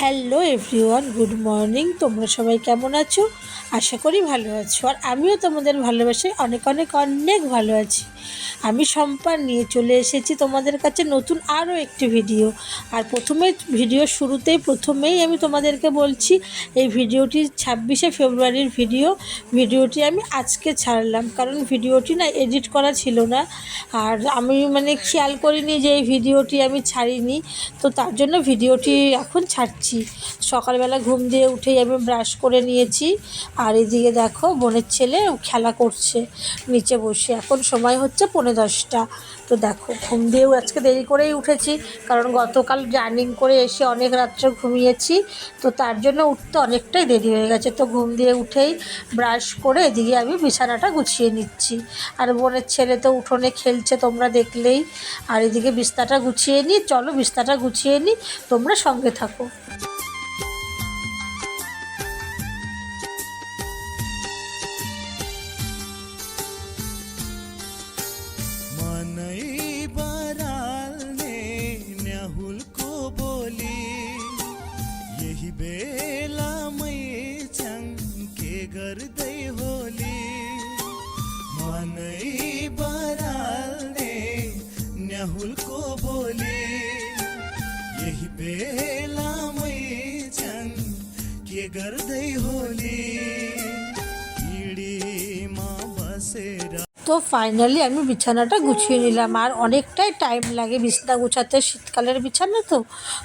Hello everyone, good morning. তোমরা সবাই কেমন আছো? আশা করি ভালো আছো। আর আমিও তোমাদের ভালোবাসি অনেক অনেক অনেক ভালো আছি। আমি সম্পান নিয়ে চলে এসেছি তোমাদের কাছে নতুন আরও একটি ভিডিও। আর প্রথমে ভিডিও শুরুতেই প্রথমেই আমি তোমাদেরকে বলছি, এই ভিডিওটি ছাব্বিশে ফেব্রুয়ারির ভিডিও। ভিডিওটি আমি আজকে ছাড়লাম, কারণ ভিডিওটি না এডিট করা ছিল না। আর আমি মানে খেয়াল করিনি যে এই ভিডিওটি আমি ছাড়িনি। তো তার জন্য ভিডিওটি এখন ছাড়ছি। সকালবেলা ঘুম দিয়ে উঠেই আমি ব্রাশ করে নিয়েছি। আর এদিকে দেখো, বোনের ছেলে খেলা করছে। নিচে বসে। এখন সময় হচ্ছে পৌনে দশটা। তো দেখো, ঘুম দিয়েও আজকে দেরি করেই উঠেছি। কারণ গতকাল রানিং করে এসে অনেক রাত্রে ঘুমিয়েছি। তো তার জন্য উঠতে অনেকটাই দেরি হয়ে গেছে। তো ঘুম দিয়ে উঠেই ব্রাশ করে এদিকে আমি বিছানাটা গুছিয়ে নিচ্ছি। আর বোনের ছেলে তো উঠোনে খেলছে, তোমরা দেখলেই। আর এদিকে বিছনাটা গুছিয়ে নিই চলো বিছনাটা গুছিয়ে নিই তোমরা সঙ্গে থাকো। को बोली यही बेला मैं चंके गर्दै होली। इडीमा बसेर তো ফাইনালি আমি বিছানাটা গুছিয়ে নিলাম। আর অনেকটাই টাইম লাগে বিছনা গুছাতে, শীতকালের বিছানা তো।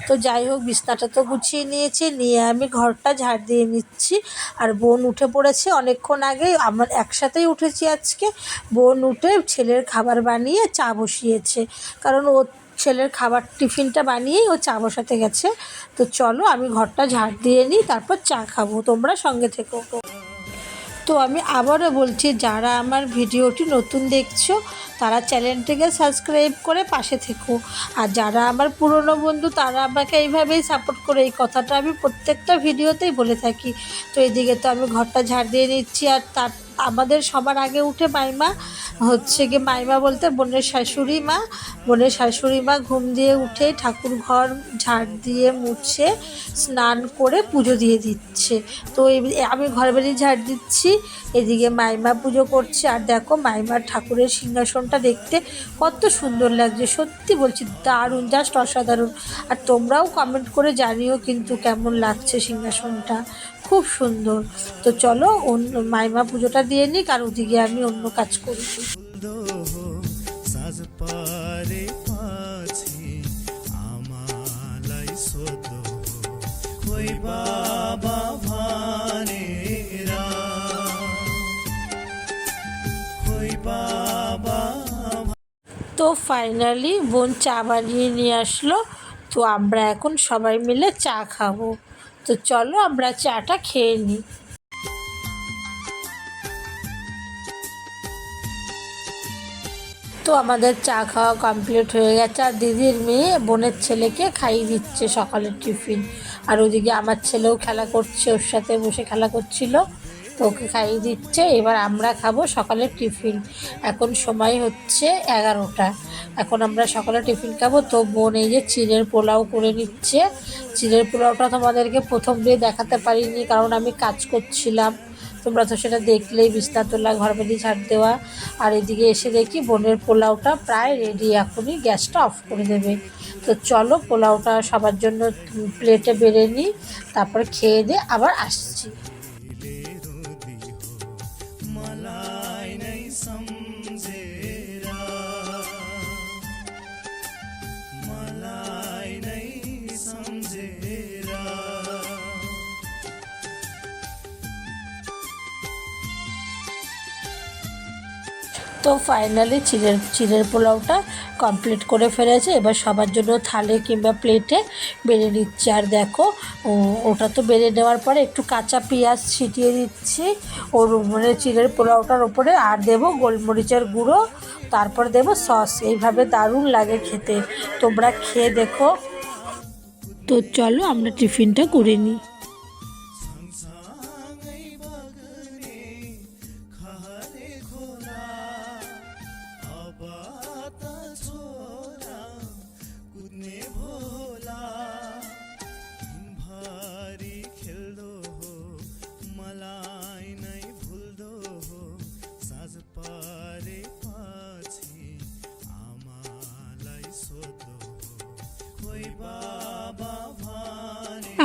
তো যাই হোক, বিছনাটা তো গুছিয়ে নিয়েছি, নিয়ে আমি ঘরটা ঝাড় দিয়ে নিচ্ছি। আর বোন উঠে পড়েছে অনেকক্ষণ আগে, আমার একসাথেই উঠেছি আজকে। বোন উঠে ছেলের খাবার বানিয়ে চা বসিয়েছে। কারণ ও ছেলের খাবার টিফিনটা বানিয়েই ও চা বসাতে গেছে। তো চলো আমি ঘরটা ঝাড় দিয়ে নিই, তারপর চা খাব। তোমরা সঙ্গে থেকো। তো আমি আবারও বলছি, যারা আমার ভিডিওটি নতুন দেখছ, তারা চ্যানেলটিকে সাবস্ক্রাইব করে পাশে থেকো। আর যারা আমার পুরনো বন্ধু, তারা আমাকে এইভাবেই সাপোর্ট করে। এই কথাটা আমি প্রত্যেকটা ভিডিওতেই বলে থাকি। তো এদিকে তো আমি ঘরটা ঝাড় দিয়ে নিচ্ছি আর তার আমাদের সবার আগে উঠে মাইমা হচ্ছে গিয়ে মাইমা বলতে বোনের শাশুড়ি মা। বোনের শাশুড়ি মা ঘুম দিয়ে উঠে ঠাকুর ঘর ঝাড় দিয়ে মুছে স্নান করে পুজো দিয়ে দিচ্ছে। তো আমি ঘর বাড়ি ঝাড় দিচ্ছি, এদিকে মাইমা পুজো করছে। আর দেখো মাইমার ঠাকুরের সিংহাসনটা দেখতে কত সুন্দর লাগছে। সত্যি বলছি, দারুণ, জাস্ট অসাধারণ। আর তোমরাও কমেন্ট করে জানিও কিন্তু কেমন লাগছে সিংহাসনটা। খুব সুন্দর। তো চলো, অন্য মাইমা পুজোটা দিয়ে নিক আর ওদিকে আমি অন্য কাজ করি। তো ফাইনালি বোন চা বানিয়ে নিয়ে আসলো। তো আমরা এখন সবাই মিলে চা খাব। তো চলো আমরা চাটা খেয়ে নিই। তো আমাদের চা খাওয়া কমপ্লিট হয়ে গেছে আর দিদির মেয়ে বোনের ছেলেকে খাইয়ে দিচ্ছে সকালের টিফিন। আর ওদিকে আমার ছেলেও খেলা করছে, ওর সাথে বসে খেলা করছিল। ওকে খাইয়ে দিচ্ছে। এবার আমরা খাব সকালের টিফিন। এখন সময় হচ্ছে এগারোটা। এখন আমরা সকালে টিফিন খাব। তো বোন এই যে চিড়ের পোলাও করে নিচ্ছে। চিড়ের পোলাওটা তোমাদেরকে প্রথম দিয়ে দেখাতে পারিনি, কারণ আমি কাজ করছিলাম। তোমরা তো সেটা দেখলেই বিস্তার তোলা ঘর বাড়ি ঝাড় দেওয়া। আর এদিকে এসে দেখি বোনের পোলাওটা প্রায় রেডি এখনই গ্যাসটা অফ করে দেবে। তো চলো পোলাওটা সবার জন্য প্লেটে বেড়ে নিই, তারপর খেয়ে দিয়ে আবার আসছি। তো ফাইনালি চিড়ের চিড়ের পোলাওটা কমপ্লিট করে ফেলেছে। এবার সবার জন্য থালে কিংবা প্লেটে বেড়ে নিচ্ছে। আর দেখো ওটা তো বেড়ে নেওয়ার পরে একটু কাঁচা পেঁয়াজ ছিটিয়ে দিচ্ছি। ওর মানে চিড়ের পোলাওটার ওপরে আর দেবো গোলমরিচের গুঁড়ো, তারপর দেবো সস। এইভাবে দারুণ লাগে খেতে। তোমরা খেয়ে দেখো। তো চলো আমরা টিফিনটা করে নিই।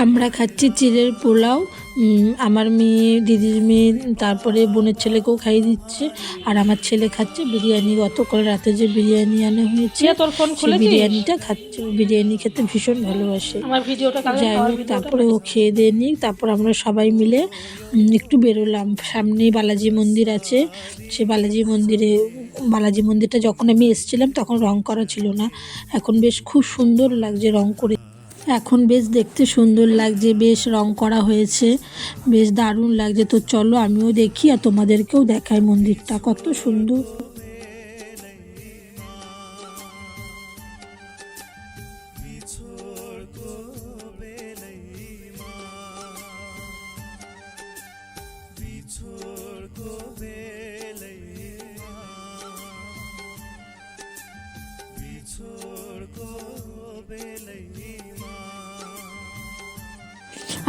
আমরা খাচ্ছি চিলের পোলাও আমার মেয়ে দিদির মেয়ে তারপরে বোনের ছেলেকেও খাইয়ে দিচ্ছে। আর আমার ছেলে খাচ্ছে বিরিয়ানি। গতকাল রাতে যে বিরিয়ানি আনা হয়েছে তোর ফোন খুলেছিস? বিরিয়ানিটা খাচ্ছে। বিরিয়ানি খেতে ভীষণ ভালোবাসে। আমার ভিডিওটা যাই হোক তারপরে ও খেয়ে দিয়ে নিই তারপর আমরা সবাই মিলে একটু বেরোলাম। সামনেই বালাজি মন্দির আছে। সে বালাজি মন্দিরে বালাজি মন্দিরটা যখন আমি এসেছিলাম তখন রং করা ছিল না। এখন বেশ খুব সুন্দর লাগছে রং করে। এখন বেশ দেখতে সুন্দর লাগছে, বেশ রং করা হয়েছে, বেশ দারুণ লাগছে। তো চলো আমিও দেখি আর তোমাদেরকেও দেখাই মন্দিরটা, কত সুন্দর।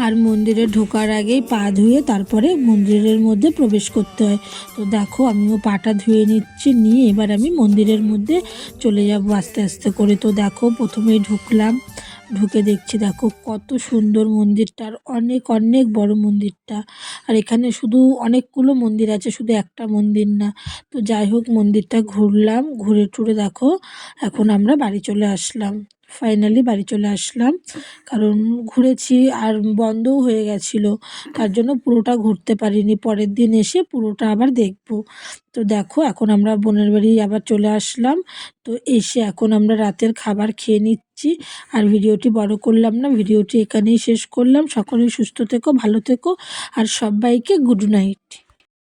আর মন্দিরে ঢোকার আগেই পা ধুয়ে তারপরে মন্দিরের মধ্যে প্রবেশ করতে হয়। তো দেখো, আমিও পাটা ধুয়ে নিচ্ছি, নিয়ে এবার আমি মন্দিরের মধ্যে চলে যাব আস্তে আস্তে করে। তো দেখো, প্রথমেই ঢুকলাম, ঢুকে দেখছি দেখো কত সুন্দর মন্দিরটা আর অনেক অনেক বড় মন্দিরটা। আর এখানে শুধু অনেকগুলো মন্দির আছে, শুধু একটা মন্দির না। তো যাই হোক, মন্দিরটা ঘুরলাম, ঘুরে টুরে দেখো, এখন আমরা বাড়ি চলে আসলাম। ফাইনালি বাড়ি চলে আসলাম। কারণ ঘুরেছি আর বন্ধও হয়ে গেছিল। তার জন্য পুরোটা ঘুরতে পারিনি। পরের দিন এসে পুরোটা আবার দেখব। তো দেখো, এখন আমরা বোনের বাড়ি আবার চলে আসলাম। তো এসে এখন আমরা রাতের খাবার খেয়ে নিচ্ছি। আর ভিডিওটি বড় করলাম না, ভিডিওটি এখানেই শেষ করলাম। সকলেই সুস্থ থেকো, ভালো থেকো। আর সবাইকে গুড নাইট।